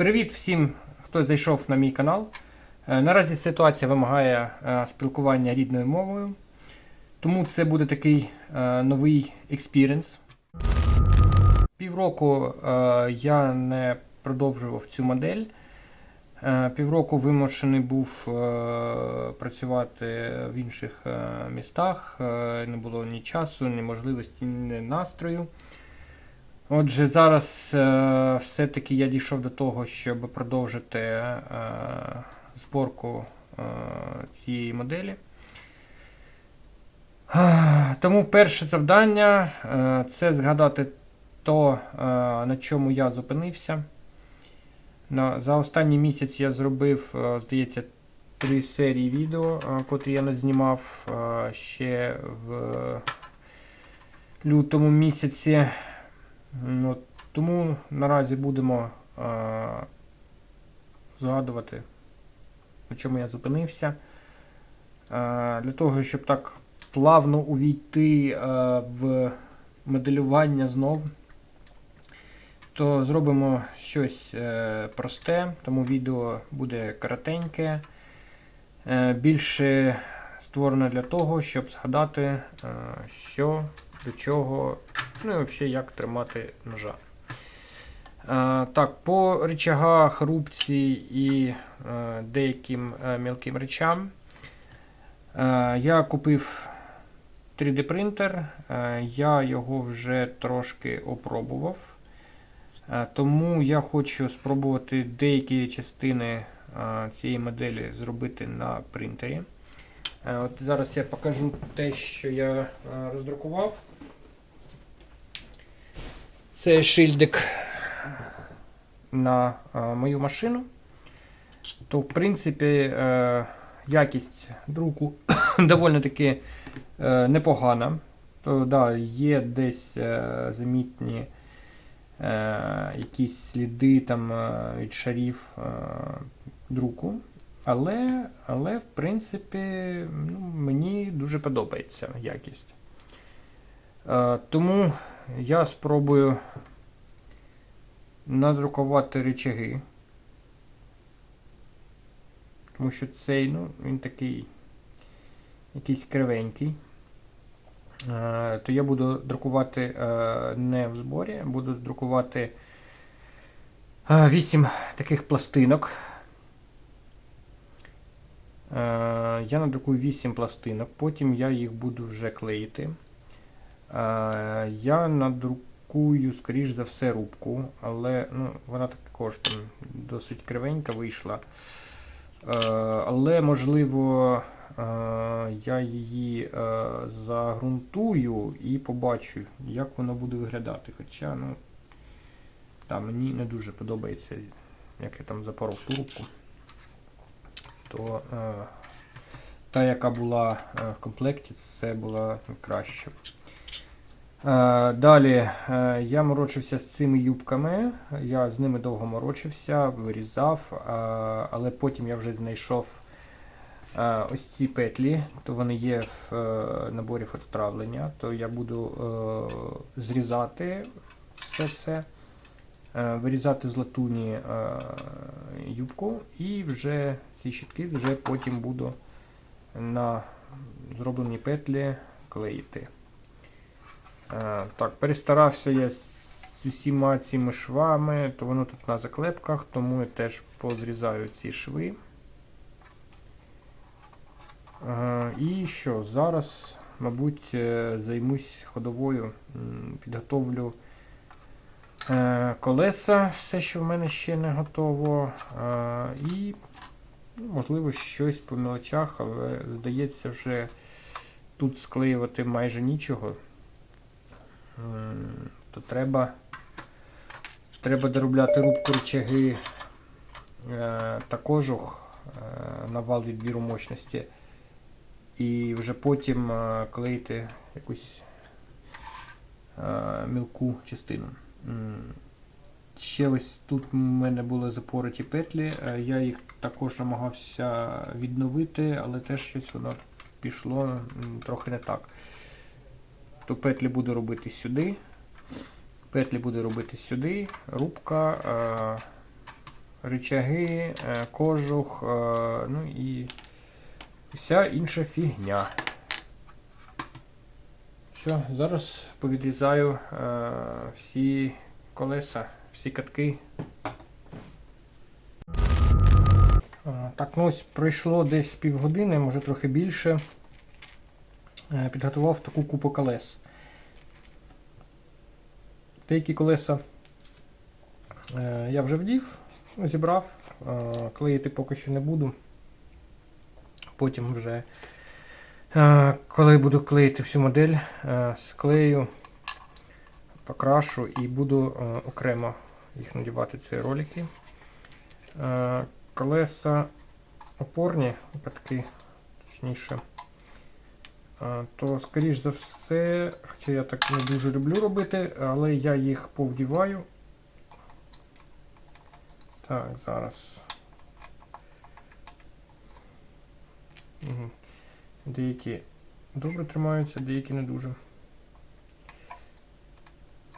Привіт всім, хто зайшов на мій канал. Е, Наразі ситуація вимагає е, спілкування рідною мовою, тому це буде такий е, новий експіріенс. Півроку я не продовжував цю модель. Півроку вимушений був працювати в інших містах. Не було ні часу, ні можливості, ні настрою. Отже, зараз е, все-таки я дійшов до того, щоб продовжити е, зборку е, цієї моделі. Тому перше завдання е, це згадати то, е, на чому я зупинився. На, за останній місяць я зробив, е, здається, три серії відео, е, котрі я не знімав е, ще в лютому місяці. Ну, тому наразі будемо е, згадувати, на чому я зупинився. Е, для того, щоб так плавно увійти е, в моделювання знов, то зробимо щось е, просте, тому відео буде коротеньке. Е, більше створено для того, щоб згадати, е, що до чого, ну і взагалі як тримати ножа. Е, так, по рычагах, рубці і е, деяким е, мілким речам. Е, я купив 3D принтер, е, я його вже трошки опробував. Е, тому я хочу спробувати деякі частини е, цієї моделі зробити на принтері. От зараз я покажу те, що я роздрукував. Це шильдик на е, мою машину. То, в принципі, е, якість друку доволі таки е, непогана. То, да, є десь замітні якісь сліди там, від шарів друку. Але, але в принципі, ну, мені дуже подобається якість. Е, тому я спробую надрукувати речаги. Тому що цей, ну, він такий якийсь кривенький. Е, то я буду друкувати е, не в зборі, буду друкувати 8 таких пластинок. Я надрукую 8 пластинок, потім я їх буду вже клеїти. Е, Я надрукую, скоріш за все, рубку, але ну, вона також там досить кривенька вийшла. Е, Але можливо е, я її загрунтую і побачу, як воно буде виглядати. Хоча ну, та, мені не дуже подобається, як я там запоров ту рубку. То та, яка була в комплекті, це була краще. Е, Далі е, я морочився з цими юбками. Я з ними довго морочився, вирізав, е, але потім я вже знайшов ось ці петлі, то вони є в наборі фототравлення, то я буду зрізати все це, вирізати з латуні юбку і вже ці щітки вже потім буду на зроблені петлі клеїти. Е, Так, перестарався я з усіма цими швами, то воно тут на заклепках, тому я теж позрізаю ці шви. Е, І що? Зараз, мабуть, е, займусь ходовою, підготовлю колеса, все, що в мене ще не готово. І, ну, можливо, щось по мелочах, але здається, вже тут склеювати майже нічого. М, То треба, треба доробляти рубку рычаги е, та кожух е, на вал відбіру мощності. І вже потім е, клеїти якусь е, мілку частину. Ще ось тут в мене були запороті петлі. е, Я їх також намагався відновити, але теж щось воно пішло трохи не так. То петлі буду робити сюди. Петлі буду робити сюди. Рубка. Е, рычаги, е, кожух, е, ну і вся інша фігня. Все, зараз повідрізаю всі колеса, всі катки. Так, ну ось пройшло десь півгодини, може трохи більше. Підготував таку купу колес. Деякі колеса е, я вже вдів, зібрав, е, клеїти поки що не буду. Потім вже, е, коли буду клеїти всю модель, склею, покрашу і буду окремо їх надівати ці ролики. Колеса опорні, катки, точніше. То, скоріш за все, хоча я так не дуже люблю робити, але я їх повдіваю. Так, зараз. Угу. Деякі добре тримаються, деякі не дуже.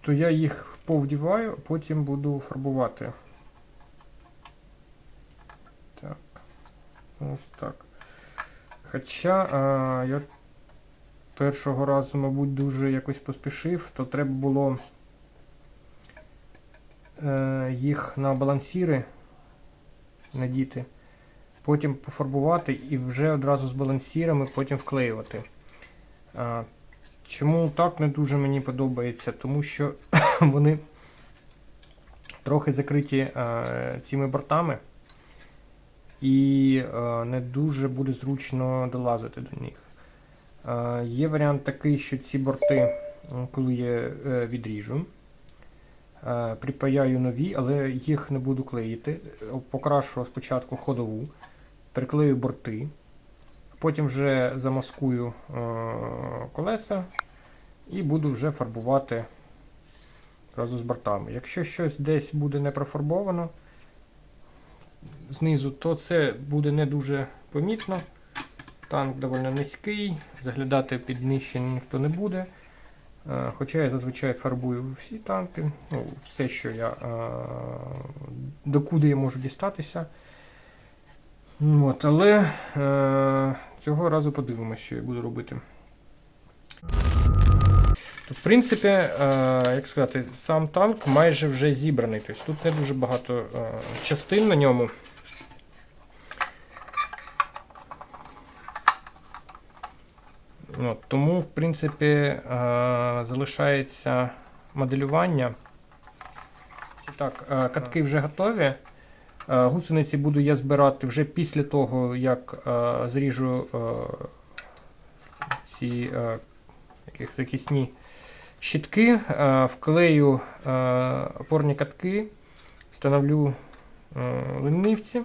То я їх повдіваю, а потім буду фарбувати. Так. Ось так. Хоча а, я першого разу, мабуть, дуже якось поспішив, то треба було е, їх на балансіри надіти, потім пофарбувати і вже одразу з балансірами потім вклеювати. Чому так не дуже мені подобається? Тому що вони трохи закриті е, цими бортами. І е, не дуже буде зручно долазити до них. Е, Є варіант такий, що ці борти, коли я е, відріжу, е, припаяю нові, але їх не буду клеїти. Покрашу спочатку ходову, приклею борти, потім вже замаскую колеса і буду вже фарбувати разом з бортами. Якщо щось десь буде не профарбовано знизу, то це буде не дуже помітно. Танк доволі низький, заглядати під нижче ніхто не буде. Е, Хоча я зазвичай фарбую всі танки, ну, все, що я е, докуди я можу дістатися. От, але е, цього разу подивимося, що я буду робити. В принципі, як сказати, сам танк майже вже зібраний. Тобто тут не дуже багато частин на ньому. От, тому, в принципі, е, залишається моделювання. Так, е, катки вже готові. Е, Гусениці буду я збирати вже після того, як зріжу ці щитки, е, вклею опорні катки, встановлю ленивці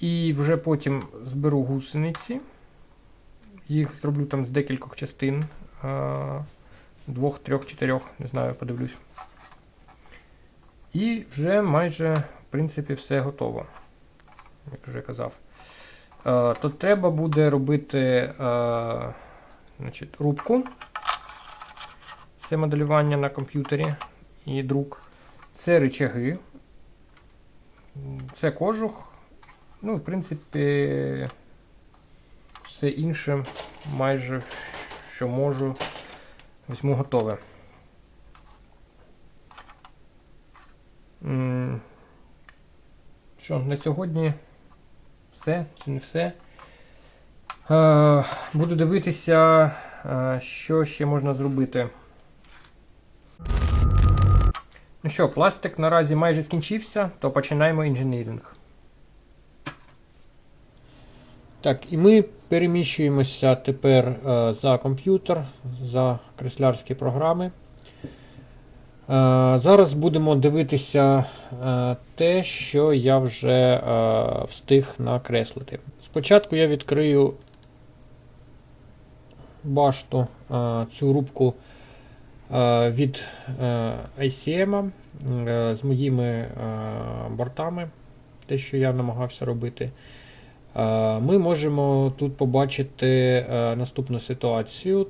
і вже потім зберу гусениці. Їх зроблю там з декількох частин. Двох, трьох, чотирьох, не знаю, подивлюсь. І вже майже, в принципі, все готово. Як вже казав. То треба буде робити значить, рубку. Це моделювання на комп'ютері і друк. Це рычаги. Це кожух. Ну, в принципі, все інше майже що можу, візьму готове. Що, на сьогодні все чи не все. Е, Буду дивитися, е, що ще можна зробити. Ну що, пластик наразі майже скінчився, то починаємо інженіринг. Так, і ми переміщуємося тепер е, за комп'ютер, за креслярські програми. Е, зараз будемо дивитися е, те, що я вже встиг накреслити. Спочатку я відкрию башту, цю рубку від ICM з моїми бортами, те, що я намагався робити. Е, Ми можемо тут побачити е, наступну ситуацію.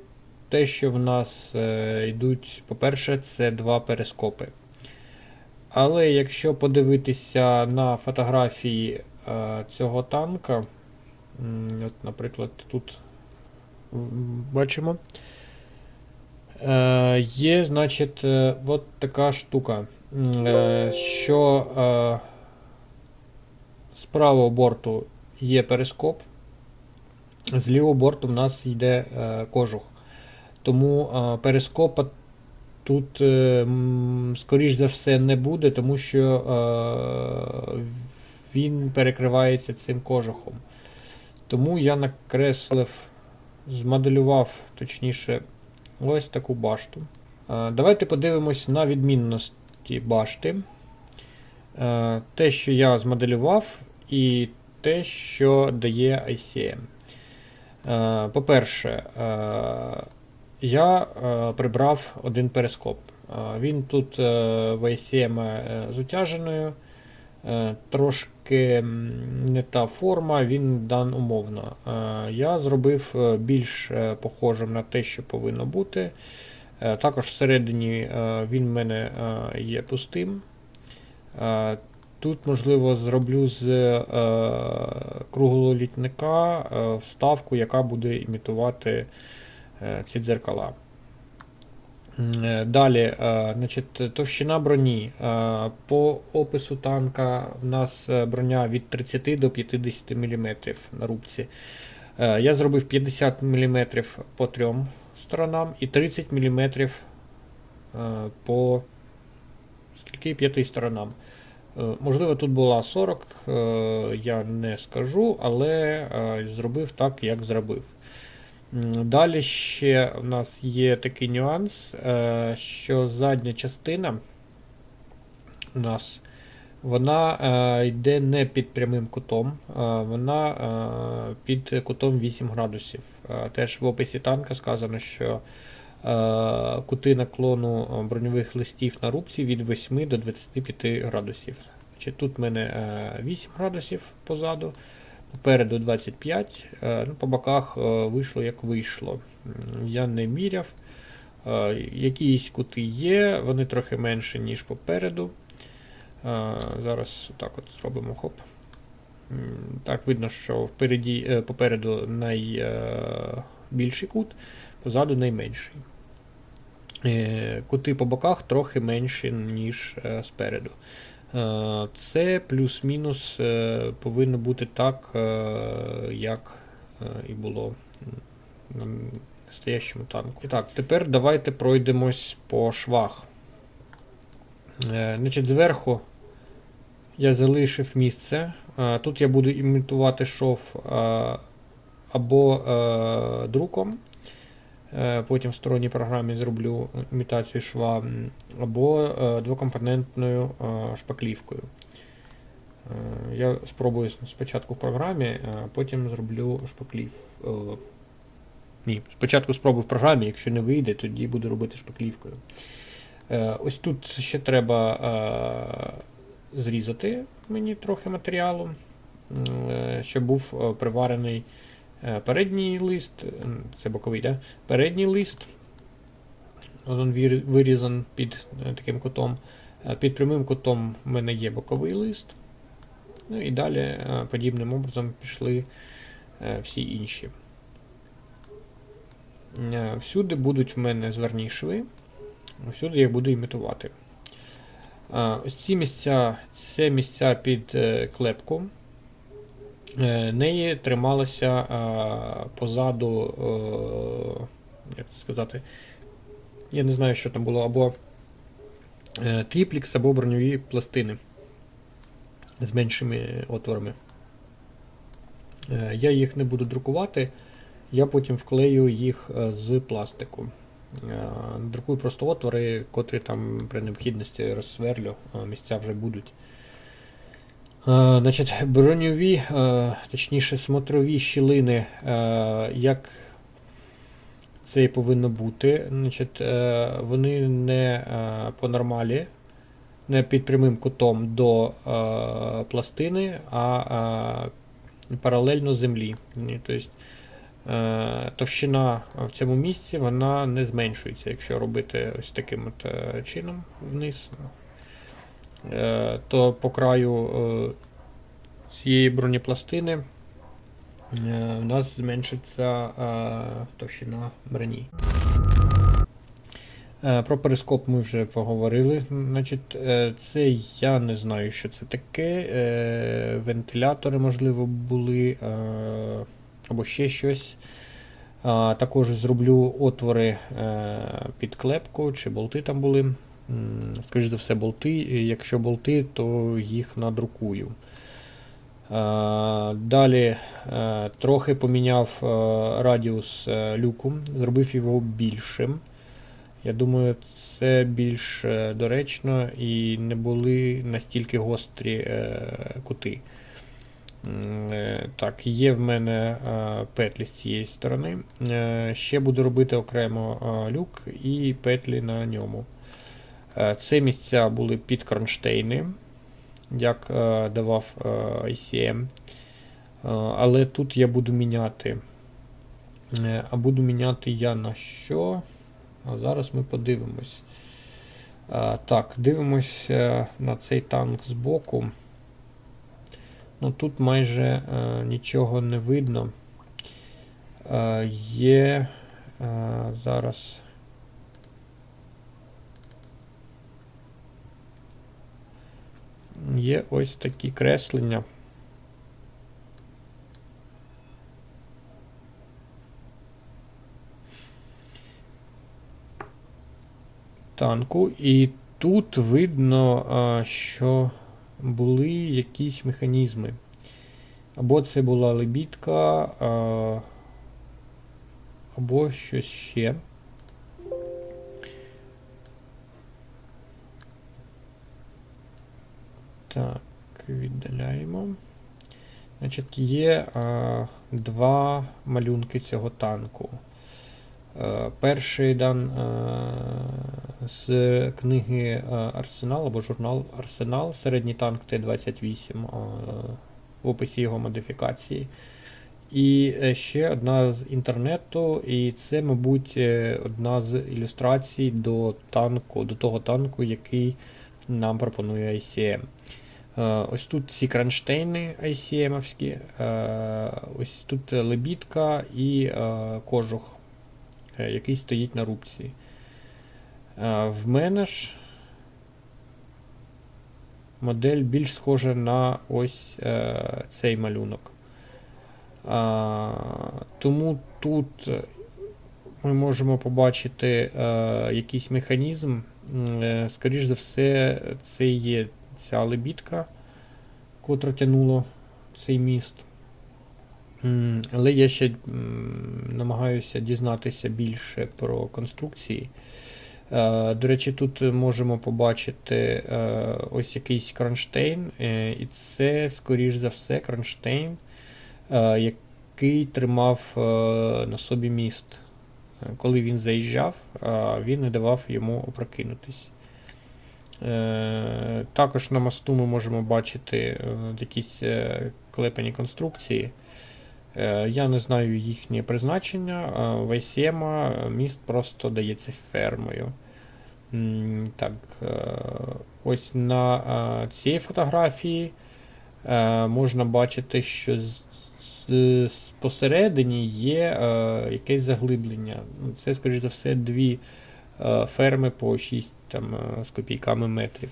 Те, що в нас е, йдуть, по-перше, це два перископи. Але якщо подивитися на фотографії цього танка, от, наприклад, тут бачимо, є, значить, от така штука, що з правого борту є перископ, з лівого борту в нас йде е, кожух. Тому е, перископа тут, е, скоріш за все, не буде, тому що він перекривається цим кожухом. Тому я накреслив, змоделював, точніше, ось таку башту. Давайте подивимось на відмінності башти. Те, що я змоделював, і те, що дає ICM. Е, По-перше, е, я е, прибрав один перископ. Він тут в ICM з утяженою, трошки не та форма, він дан умовно. Я зробив більш похожим на те, що повинно бути. Також всередині він в мене є пустим. Тут, можливо, зроблю з е, круглого літника е, вставку, яка буде імітувати е, ці дзеркала. Е, Далі, е, значить, товщина броні. Е, По опису танка в нас броня від 30 до 50 мм на рубці. Я зробив 50 мм по трьом сторонам і 30 мм по скільки? п'яти сторонам. Е, Можливо, тут була 40, е, я не скажу, але е, зробив так, як зробив. Далі ще в нас є такий нюанс, що задня частина у нас вона йде не під прямим кутом, вона під кутом 8 градусів. Теж в описі танка сказано, що кути наклону броньових листів на рубці від 8 до 25 градусів. Тут в мене е, 8 градусів позаду, попереду 25, е, ну, по боках е, вийшло як вийшло. Я не міряв. Е, Якісь кути є, вони трохи менше, ніж попереду. Е, Зараз так от зробимо хоп. Так, видно, що впереді, е, попереду найбільший кут, позаду найменший. Е, Кути по боках трохи менші, ніж е, спереду. Е, Це плюс-мінус повинно бути так, як і було на настоящому танку. Так, тепер давайте пройдемось по швах. Значить, зверху я залишив місце. Тут я буду імітувати шов або друком. Е, Потім в сторонній програмі зроблю імітацію шва, або е, двокомпонентною е, шпаклівкою. Я спробую спочатку в програмі, а потім зроблю шпаклів. Ні, спочатку спробую в програмі, якщо не вийде, тоді буду робити шпаклівкою. Ось тут ще треба зрізати мені трохи матеріалу, щоб був приварений передній лист, це боковий, да? передній лист. От Він вирізан під е, таким кутом. Е, Під прямим кутом в мене є боковий лист. Ну і далі е, подібним образом пішли е, всі інші. Е, Всюди будуть в мене зверні шви. Всюди я буду імітувати. Ось ці місця, це місця під е, клепку. Е, Неї трималася а, позаду, е, як це сказати, я не знаю, що там було, або е, тріплікс, або броньові пластини з меншими отворами. Е, Я їх не буду друкувати, я потім вклею їх е, з пластику. Е, Друкую просто отвори, котрі там при необхідності розсверлю, місця вже будуть. Е, Значить, броньові, е, точніше, смотрові щілини, е, як це і повинно бути. Значить, вони не по нормалі, не під прямим кутом до пластини, а паралельно землі. Тобто, товщина в цьому місці вона не зменшується, якщо робити ось таким от чином вниз. Е, то по краю е, цієї бронепластини е, в нас зменшиться е, товщина броні. Е, Про перископ ми вже поговорили. Значить, е, це я не знаю, що це таке. Е, Вентилятори, можливо, були, е, або ще щось. Також зроблю отвори е, під клепку, чи болти там були. Скоріш за все, болти. Якщо болти, то їх надрукую. Далі е, трохи поміняв е, радіус е, люку, зробив його більшим. Я думаю, це більш доречно і не були настільки гострі кути. Так, є в мене петлі з цієї сторони. Ще буду робити окремо люк і петлі на ньому. Е, Це місця були під кронштейни, як е, давав ICM. Е, Але тут я буду міняти. А буду міняти я на що? А зараз ми подивимось. Так, дивимось е, на цей танк збоку. Ну, тут майже нічого не видно. Є зараз. Є ось такі креслення. танку, і тут видно, що були якісь механізми. Або це була лебідка, або щось ще. Так, віддаляємо. Значить, є а, два малюнки цього танку. Е, Перший дан е, з книги е, Арсенал або журнал Арсенал, середній танк Т-28 е, в описі його модифікації. І ще одна з інтернету, і це, мабуть, одна з ілюстрацій до танку, до того танку, який нам пропонує ICM. Е, Ось тут ці кронштейни ICM-овські, е, ось тут лебідка і е, кожух який стоїть на рубці. В мене ж модель більш схожа на ось цей малюнок. Тому тут ми можемо побачити якийсь механізм. М, е, Скоріш за все, це є ця лебідка, котра тянула цей міст. Але я ще намагаюся дізнатися більше про конструкції. Е, До речі, тут можемо побачити е, ось якийсь кронштейн, е, і це, скоріш за все, кронштейн, який тримав на собі міст. Коли він заїжджав, він не давав йому опрокинутись. Е, Також на мосту ми можемо бачити е, якісь е, клепані конструкції. Я не знаю їхнє призначення. В ICM міст просто дається фермою. Так, ось на цій фотографії можна бачити, що посередині є якесь заглиблення. Ну, Це, скоріш за все, дві ферми по 6 там, е, з копійками метрів.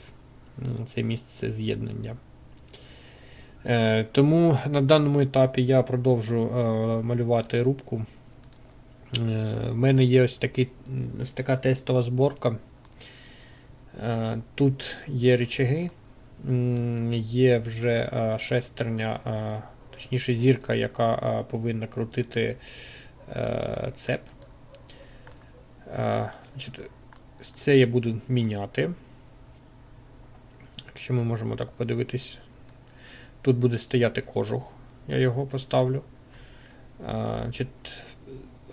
Це місце з'єднання. Е, Тому на даному етапі я продовжу е, малювати рубку. Е, В мене є ось, такий, ось така тестова зборка. Е, Тут є речаги, є вже е, шестерня, е, точніше зірка, яка е, повинна крутити е, цеп. Е, Це я буду міняти. Якщо ми можемо так подивитись. Тут буде стояти кожух, я його поставлю.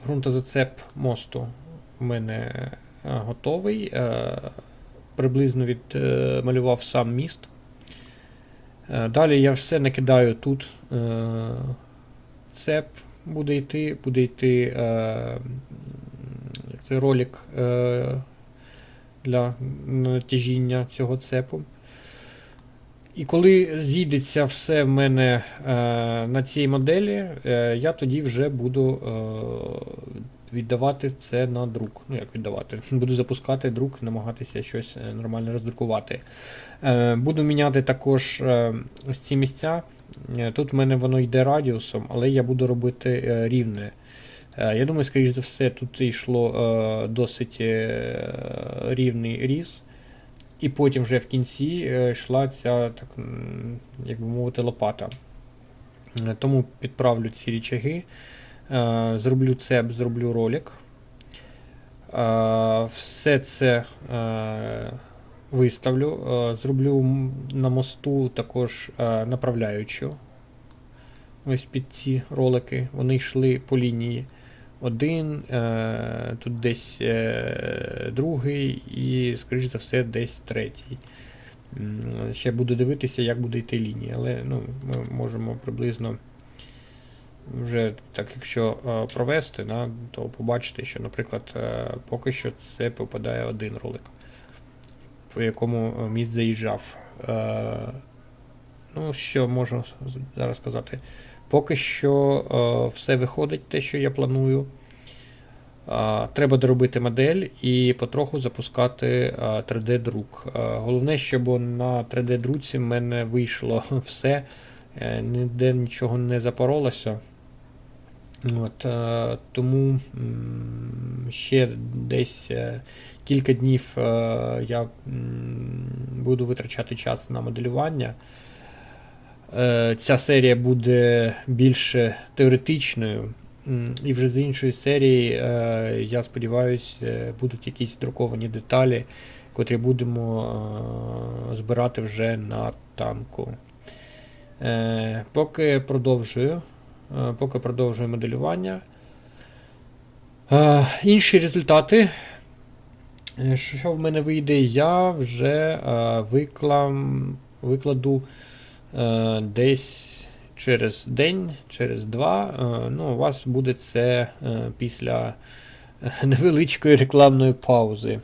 Грунтозацеп мосту у мене готовий. Е, Приблизно відмалював сам міст. Е, Далі я все накидаю тут. Е, Цеп буде йти, буде йти це ролик е, для натяжіння цього цепу. І коли зійдеться все в мене е, на цій моделі, е, я тоді вже буду віддавати це на друк. Ну, як віддавати? Буду запускати друк, намагатися щось нормально роздрукувати. Буду міняти також ось ці місця. Тут в мене воно йде радіусом, але я буду робити рівне. Е, Я думаю, скоріш за все, тут йшло е, досить е, рівний різ. І потім вже в кінці йшла ця, так, як би мовити, лопата. Тому підправлю ці річаги. Зроблю цеп, зроблю ролик. Все це виставлю. Зроблю на мосту також направляючу. Ось під ці ролики. Вони йшли по лінії один, е, тут десь е, другий і, скоріш за все, десь третій. Ще буду дивитися, як буде йти лінія, але ну, ми можемо приблизно вже так, якщо е, провести, да, то побачити, що, наприклад, поки що це попадає один ролик, по якому міст заїжджав. Ну, що можу зараз сказати? Поки що е, все виходить, те, що я планую. Е, треба доробити модель і потроху запускати е, 3D-друк. Е, головне, щоб на 3D-друці в мене вийшло все, е, ніде нічого не запоролося. От, е, тому м, ще десь е, кілька днів е, я м, буду витрачати час на моделювання. Е, Ця серія буде більше теоретичною. І вже з іншої серії, е, я сподіваюся, будуть якісь друковані деталі, котрі будемо е, збирати вже на танку. Е, Поки продовжую. Е, Поки продовжую моделювання. Е, Інші результати. Е, Що в мене вийде, я вже е, виклам, викладу е, десь через день, через два. Е, ну, у вас буде це е, після е, невеличкої рекламної паузи.